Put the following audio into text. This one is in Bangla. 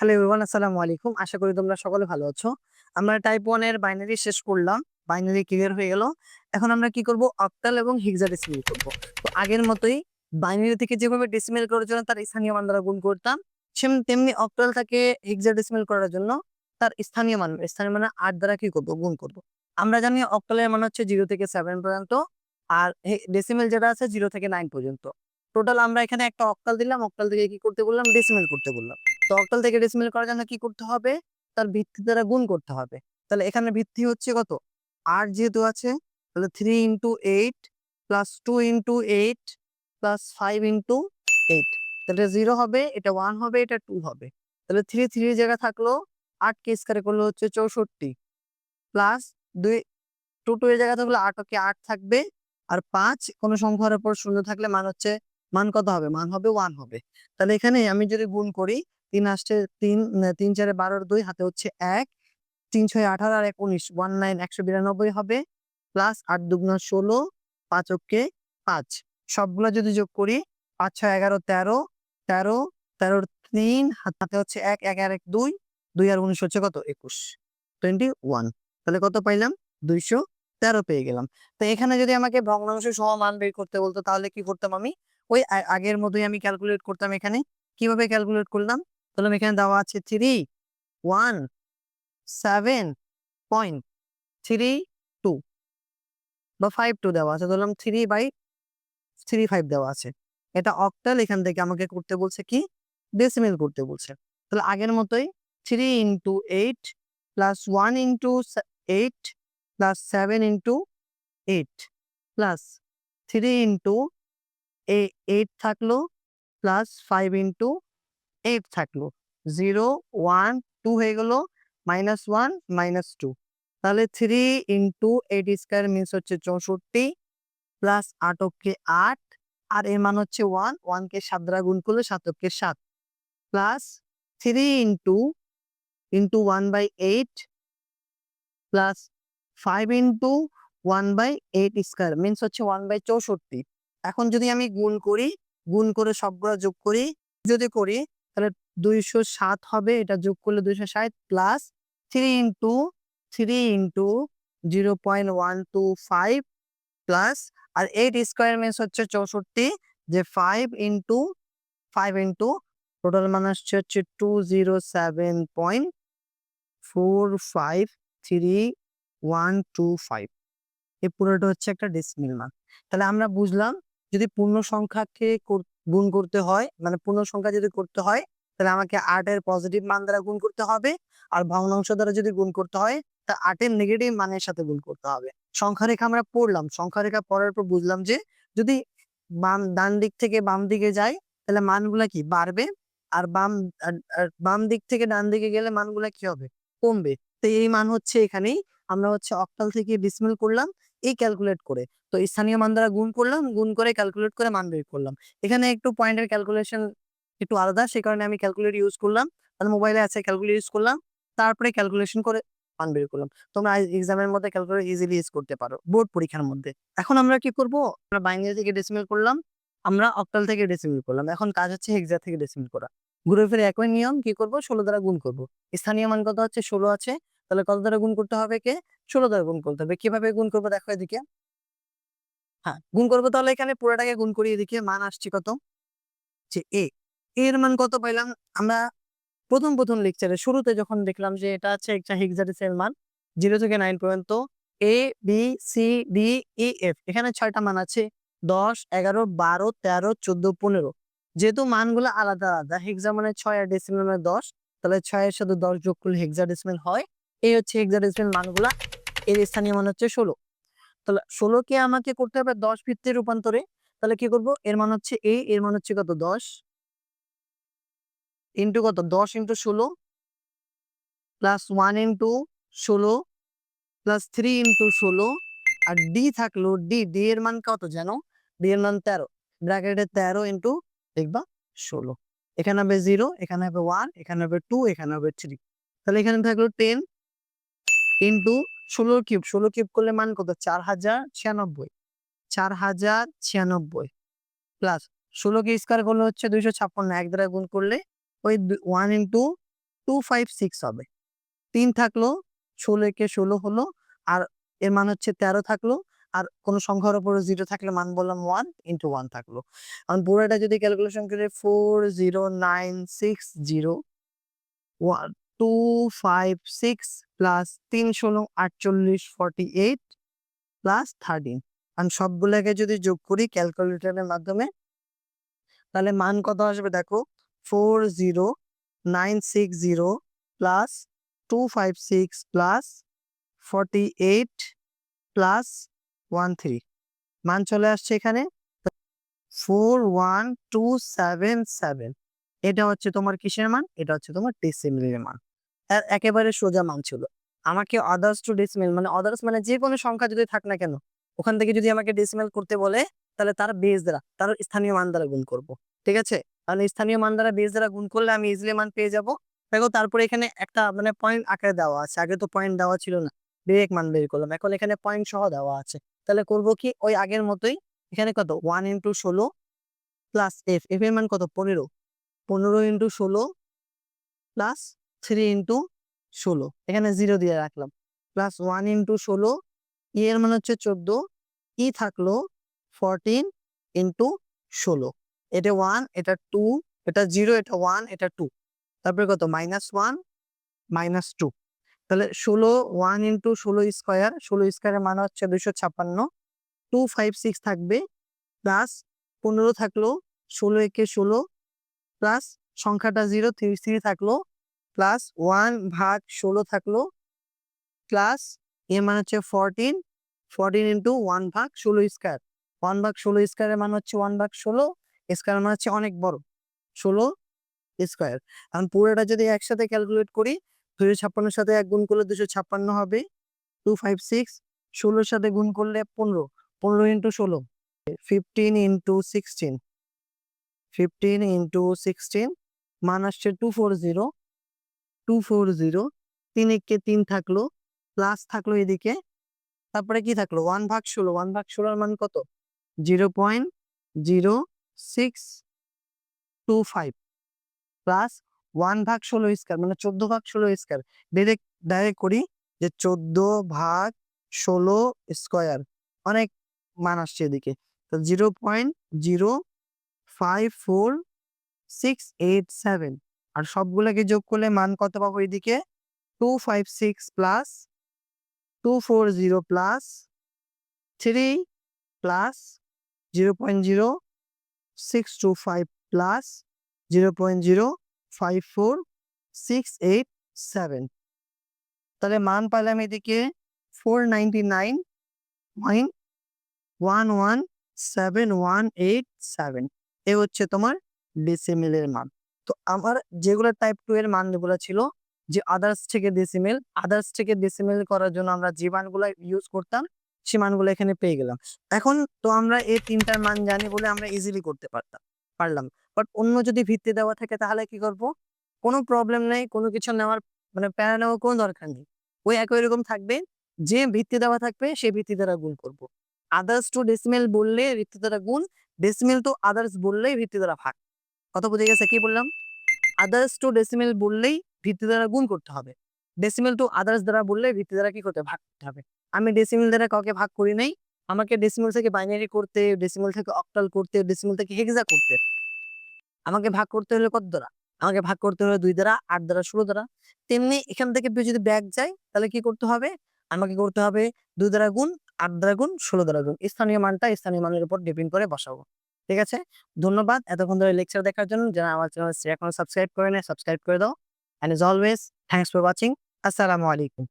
হ্যালো এভরিওয়ান আসসালামু আলাইকুম। আশা করি তোমরা সকলে ভালো আছো। আমরা টাইপ ওয়ানের বাইনারি শেষ করলাম। বাইনারি ক্লিয়ার হয়ে গেল। এখন আমরা কি করব? অক্টাল এবং হিগজা হেক্সাডেসিমেল করব। তো আগের মতোই বাইনারি থেকে যেভাবে ডেসিমেল করার জন্য তার স্থানীয় মান দ্বারা গুণ করতাম তেমনি অক্টাল থেকে হেক্সাডেসিমেল করার জন্য তার স্থানীয় মান, স্থানীয় মানে আট দ্বারা কি করব? গুণ করব। আমরা জানি অক্টালের মান হচ্ছে জিরো থেকে সেভেন পর্যন্ত আর ডেসিমেল যেটা আছে জিরো থেকে নাইন পর্যন্ত। টোটাল আমরা এখানে একটা অক্টাল দিলাম অক্টাল থেকে কি করতে বললাম? ডেসিমেল করতে বললাম। তো থেকে ডেসিমেল করার জন্য কি করতে হবে? তার ভিত্তি দ্বারা গুণ করতে হবে। তাহলে এখানে ভিত্তি হচ্ছে কত? আট যেহেতু আছে, তাহলে three into eight plus two into eight plus five into eight তাহলে জিরো হবে, এটা ওয়ান হবে, এটা টু হবে। তাহলে থ্রি থ্রি জায়গা থাকল আট কে স্কোয়ারে করলে হচ্ছে চৌষট্টি। প্লাস দুই টু টু এর জায়গা থাকলে আট, ওকে আট থাকবে। আর পাঁচ, কোনো সংখ্যার উপর শূন্য থাকলে মান হচ্ছে, মান কত হবে? মান হবে ওয়ান হবে। তাহলে এখানে আমি যদি গুণ করি তিন আসছে তিন তিন, চারে বারোর দুই, হাতে হচ্ছে এক, তিন, ছয়, আঠারো আর এক উনিশ ওয়ান, নাইন, একশো বিরানব্বই হবে, প্লাস আট, দুগুণ ষোলো, পাঁচ, ওকে, পাঁচ, সবগুলো যদি যোগ করি, পাঁচ, ছয়, এগারো, তেরো তেরো, তেরোর তিন, হাতে হচ্ছে এক এক, আর এক, দুই দুই আর উনিশ হচ্ছে কত? একুশ, টোয়েন্টি ওয়ান, তাহলে কত পাইলাম? দুইশো তেরো পেয়ে গেলাম, তো এখানে যদি আমাকে ভগ্নাংশ সহ মান বের করতে বলতো, তাহলে কি করতাম আমি? ওই আগের মতোই আমি ক্যালকুলেট করতাম এখানে, কীভাবে ক্যালকুলেট করলাম? তাহলে এখানে দেওয়া আছে three one seven point three two বা ফাইভ টু দেওয়া আছে। ধরলাম থ্রি বাই থ্রি ফাইভ দেওয়া আছে। এটা অক্টাল এখান থেকে আমাকে করতে বলছে কি? ডেসিমেল করতে বলছে। তাহলে আগের মতোই three into eight plus one into eight plus seven into eight plus three into eight থাকল প্লাস ফাইভ ইন্টু এইট থাকল। জিরো, ওয়ান, টু হয়ে গেল, মাইনাস ওয়ান, মাইনাস টু। তাহলে three into eight square means হচ্ছে চৌষট্টি, প্লাস আটককে আট, আর এর মান হচ্ছে ওয়ান, ওয়ানকে সাত দ্বারা গুণ করলে সাতককে সাত। Plus three into into one by eight, plus five into one by eight square means হচ্ছে ওয়ান বাই চৌষট্টি। এখন যদি আমি গুণ করি, গুণ করে সবগুলো যোগ করি, যদি করি তাহলে দুইশো সাত হবে, এটা যোগ করলে দুইশো ষাট plus three into three into zero point one two five plus আর এইট স্কোয়ার মিনস হচ্ছে চৌষট্টি, যে five into five into total মান আসছে হচ্ছে two zero seven point four five three one two five এই পুরোটা হচ্ছে একটা ডেসিমেল মান তাহলে আমরা বুঝলাম, যদি পূর্ণ সংখ্যাকে গুণ করতে হয় মানে পূর্ণ সংখ্যা যদি করতে হয়, তাহলে আমাকে আটের পজিটিভ মান দ্বারা গুণ করতে হবে, আর ভগ্নাংশ দ্বারা যদি গুণ করতে হয়, তা আটের নেগেটিভ মানের সাথে গুণ করতে হবে। সংখ্যা রেখা আমরা পড়লাম সংখ্যা রেখা পড়ার পর বুঝলাম যে, যদি বাম, ডান দিক থেকে বাম দিকে যায় তাহলে মানগুলা কি? বাড়বে, আর বাম বাম দিক থেকে ডান দিকে গেলে মানগুলা কি হবে? কমবে। তো এই মান হচ্ছে এখানেই, আমরা হচ্ছে অক্টাল থেকে ডিসমিল করলাম এই ক্যালকুলেট করে। তো স্থানীয় মান দ্বারা গুণ করলাম, গুণ করে ক্যালকুলেট করে মান বের করলাম। এখানে একটু পয়েন্টের ক্যালকুলেশন একটু আলাদা সেই কারণে আমি ক্যালকুলেট ইউজ করলাম। তাহলে মোবাইলে আছে ক্যালকুলেট ইউজ করলাম, তারপরে ক্যালকুলেশন করে মান বের করলাম। তোমরা এক্সামের মধ্যে ক্যালকুলেট ইজিলি ইউজ করতে পারো বোর্ড পরীক্ষার মধ্যে। এখন আমরা কি করব? আমরা বাইনারি থেকে ডেসিমেল করলাম, আমরা অক্টাল থেকে ডেসিমেল করলাম। এখন কাজ হচ্ছে হেক্সা থেকে ডেসিমেল করা। ঘুরে ফিরে একই নিয়ম কি করব? ষোলো দ্বারা গুণ করব। স্থানীয় মান কত হচ্ছে? ষোলো আছে। তাহলে কত দ্বারা গুণ করতে হবে কে ষোলো দ্বারা গুণ করতে হবে। কীভাবে গুণ করব? দেখো এদিকে। হ্যাঁ গুণ করব তাহলে এখানে পুরোটাকে গুণ করি এদিকে। মান আসছে কত? যে এ। এর মান কত পাইলাম? আমরা প্রথম প্রথম লেকচারে শুরুতে যখন দেখলাম যে এটা হচ্ছে একটা হেক্সাডেসিমাল মান জিরো থেকে নাইন পর্যন্ত A B C D E F এখানে ছয়টা মান আছে। দশ, এগারো, বারো, তেরো, চোদ্দ, পনেরো। যেহেতু মানগুলো আলাদা আলাদা হেক্সা মানে ছয় আর ডেসিমেল মানে দশ, তাহলে ছয়ের সাথে দশ যোগ করলে হেক্সাডেসিমেল হয় এই হচ্ছে হেক্সাডেসিমেল মানগুলা। এর স্থানীয় মান হচ্ছে ষোলো। তাহলে ষোলোকে আমাকে করতে হবে দশ ভিত্তির রূপান্তরে। তাহলে কি করব? এর মান হচ্ছে এ এর মান হচ্ছে কত? দশ। ইন্টু কত? দশ ইন্টু ষোলো। প্লাস ওয়ান ইন্টু ষোলো। প্লাস থ্রি ইন্টু ষোলো। আর ডি থাকল ডি ডি এর মান কত জানো? ডি এর মান তেরো। ব্র্যাকেটে তেরো ইন্টু দেখবা ষোলো। এখানে হবে জিরো এখানে হবে ওয়ান এখানে হবে টু এখানে হবে থ্রি তাহলে এখানে থাকল টেন ইন্টু ষোলো কিউব ষোলো কিউব করলে মান কত? চার হাজার ছিয়ানব্বই। চার হাজার ছিয়ানব্বই প্লাস ষোলোকে স্কোয়ার করলে হচ্ছে দুইশো ছাপ্পান্ন, এক দ্বারা গুণ করলে ওই one into two five six হবে। তিন থাকল, ষোলো একে ষোলো হলো, আর এর মান হচ্ছে তেরো থাকল, আর কোনো সংখ্যার উপরে জিরো থাকলে মান বললাম ওয়ান ইন্টু ওয়ান থাকল। কারণ পুরোটা যদি ক্যালকুলেশন করে four zero nine six zero one two five six plus তিন ষোলো, আটচল্লিশ ফর্টি এইট প্লাস থার্টিন কারণ সবগুলোকে যদি যোগ করি ক্যালকুলেটরের মাধ্যমে, তাহলে মান কত আসবে দেখো? Four zero nine six zero plus two five six plus forty eight plus one three মান চলে আসছে এখানে। Four one two seven seven এটা হচ্ছে তোমার কিসের মান? এটা হচ্ছে তোমার ডেসিমিলের মান। একেবারে সোজা মান ছিল। আমাকে আদার্স টু ডেসিমেল মানে আদার্স মানে যে কোনো সংখ্যা যদি থাক না কেন, ওখান থেকে যদি আমাকে ডেসিমেল করতে বলে, তাহলে তার বেস দ্বারা, তার স্থানীয় মান দ্বারা গুণ করব। ঠিক আছে? তাহলে স্থানীয় মান দ্বারা বেস দ্বারা গুণ করলে আমি ইজিলি মান পেয়ে যাব। দেখো, তারপরে এখানে একটা মানে পয়েন্ট আকারে দেওয়া আছে। আগে তো পয়েন্ট দেওয়া ছিল না। ডিরেক্ট মান বের করলাম। এখন এখানে পয়েন্ট সহ দেওয়া আছে। তাহলে করব কি? ওই আগের মতোই এখানে কত? ওয়ান ইন্টু ষোলো প্লাস এফ এফ এর মান কত? পনেরো। পনেরো ইন্টু ষোলো প্লাস থ্রি ইন্টু ষোলো, এখানে জিরো দিয়ে রাখলাম। প্লাস ওয়ান ইন্টু ষোলো ই এর মান হচ্ছে চোদ্দ ই থাকল ফোরটিন ইন্টু ষোলো। এটা ওয়ান এটা টু এটা জিরো এটা ওয়ান এটা টু তারপরে কত? মাইনাস ওয়ান মাইনাস টু তাহলে ষোলো ওয়ান ইন্টু ষোলো স্কোয়ার ষোলো স্কোয়ারের মান হচ্ছে দুশো ছাপ্পান্ন। টু ফাইভ সিক্স থাকবে প্লাস পনেরো থাকল ষোলো, একে ষোলো প্লাস সংখ্যাটা জিরো থ্রি থ্রি থাকল প্লাস ওয়ান ভাগ ষোলো থাকল প্লাস এর মান হচ্ছে ফোরটিন ফোরটিন ইন্টু ওয়ান ভাগ ষোলো স্কোয়ার ওয়ান ভাগ ষোলো স্কোয়ারের মান হচ্ছে ওয়ান ভাগ ষোলো স্কোয়ার মান হচ্ছে অনেক বড়, ষোলো স্কোয়ার এখন পুরোটা যদি একসাথে ক্যালকুলেট করি, দুশো ছাপ্পান্নের সাথে এক গুণ করলে দুশো ছাপ্পান্ন হবে টু ফাইভ সিক্স ষোলোর সাথে গুণ করলে পনেরো পনেরো ইন্টু ষোলো fifteen into sixteen fifteen into sixteen মান আসছে two four zero two four zero তিন একে তিন থাকল প্লাস থাকল এদিকে, তারপরে কি থাকল? ওয়ান ভাগ ষোলো ওয়ান ভাগ ষোলোর মান কত? Zero point zero six two five plus one ভাগ ষোলো স্কোয়ার মানে চোদ্দ ভাগ ষোলো স্কোয়ার ডাইরেক্ট ডাইরেক্ট করি যে চোদ্দ ভাগ ষোলো স্কোয়ার অনেক মান আসছে এদিকে, তো zero point zero five four six eight seven আর সবগুলোকে যোগ করলে মান কত পাবো এদিকে? Two five six plus two four zero plus three plus zero point zero six two five plus zero point zero five four six eight seven তাহলে মান পাইলাম এদিকে four ninety nine point one one seven one eight seven এ হচ্ছে তোমার ডেসিমেলের মান। তো আমার যেগুলো টাইপ টু এর মানগুলো ছিল, যে আদার্স থেকে ডেসিমেল আদার্স থেকে ডেসিমেল করার জন্য আমরা যে মানগুলো ইউজ করতাম, সে মানগুলো এখানে পেয়ে গেলাম। এখন তো আমরা এই তিনটার মান জানি বলে আমরা ইজিলি করতে পারতাম, পারলাম। বাট অন্য যদি ভিত্তি দেওয়া থাকে তাহলে কি করব? কোনো প্রবলেম নেই, কোনো কিছু নেওয়ার মানে প্যারা নেওয়ার কোনো দরকার নেই। ওই একই রকম থাকবে, যে ভিত্তি দেওয়া থাকবে সেই ভিত্তি দ্বারা গুণ করব। আদার্স টু ডেসিমেল বললে ভিত্তি দ্বারা গুণ ডেসিমেল টু আদার্স বললেই ভিত্তি দ্বারা ভাগ। কথা বুঝে গেছে? কি বললাম? আদার্স টু ডেসিমেল বললেই ভিত্তি দ্বারা গুণ করতে হবে। ডেসিমেল টু আদার্স দ্বারা বললে ভিত্তি দ্বারা কি করতে ভাগ করতে হবে। আমি ডেসিমেল দ্বারা কাউকে ভাগ করি নাই। আমাকে ডেসিমেল থেকে বাইনারি করতে ডেসিমেল থেকে অক্টাল করতে ডেসিমেল থেকে হেক্সা করতে। আমাকে ভাগ করতে হলে কত দ্বারা? আমাকে ভাগ করতে হলে দুই দ্বারা, আট দ্বারা, ষোলো দ্বারা। তেমনি এখান থেকে যদি ব্যাগ যায়, তাহলে কি করতে হবে? আমাকে করতে হবে দুই দ্বারা গুণ, আট দ্বারা গুণ, ষোলো দ্বারা গুণ। স্থানীয় মানটা স্থানীয় মানের উপর ডিপেন্ড করে বসাবো। ঠিক আছে? ধন্যবাদ এতক্ষণ ধরে লেকচার দেখার জন্য। যারা আমার চ্যানেল এখনও সাবস্ক্রাইব করে নেয় সাবস্ক্রাইব করে দাও। And is always thanks for watching আসসালামু আলাইকুম।